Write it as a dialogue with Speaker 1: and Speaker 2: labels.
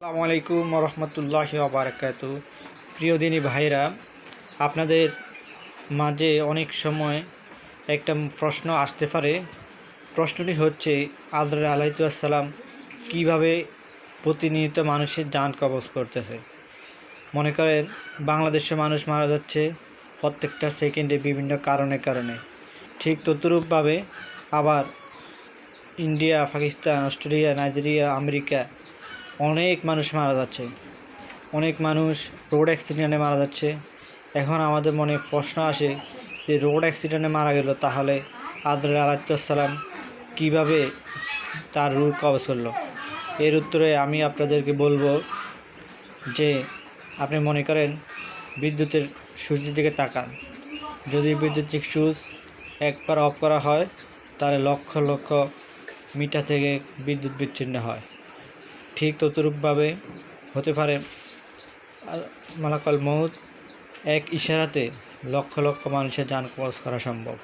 Speaker 1: আসসালামু আলাইকুম রহমতুল্লাহ বারাকাত প্রিয় দিনী ভাইরা আপনাদের মাঝে অনেক সময় একটা প্রশ্ন আসতে পারে। প্রশ্নটি হচ্ছে আদর আলাইসাল্লাম কীভাবে প্রতিনিয়ত মানুষের যান কবজ করতেছে? মনে করেন, বাংলাদেশের মানুষ মারা যাচ্ছে প্রত্যেকটা সেকেন্ডে বিভিন্ন কারণে কারণে। ঠিক তদ্রূপভাবে আবার India, Pakistan, Australia, Nigeria, America অনেক মানুষ মারা যাচ্ছে। অনেক মানুষ রোড অ্যাক্সিডেন্টে মারা যাচ্ছে। এখন আমাদের মনে প্রশ্ন আসে যে রোড অ্যাক্সিডেন্টে মারা গেল, তাহলে আদর আলাইসাল্লাম কীভাবে তার রূপ কবজ করল? এর উত্তরে আমি আপনাদেরকে বলব যে, আপনি মনে করেন বিদ্যুতের সুইচের দিকে তাকান। যদি বিদ্যুতিক সুইচ একবার অফ করা হয়, তাহলে লক্ষ লক্ষ মিটার থেকে বিদ্যুৎ বিচ্ছিন্ন হয়। ঠিক ততরূপভাবে হতে পারে। মালাকাল মৌত এক ইশারাতে লক্ষ লক্ষ মানুষের যান কবচ করা সম্ভব।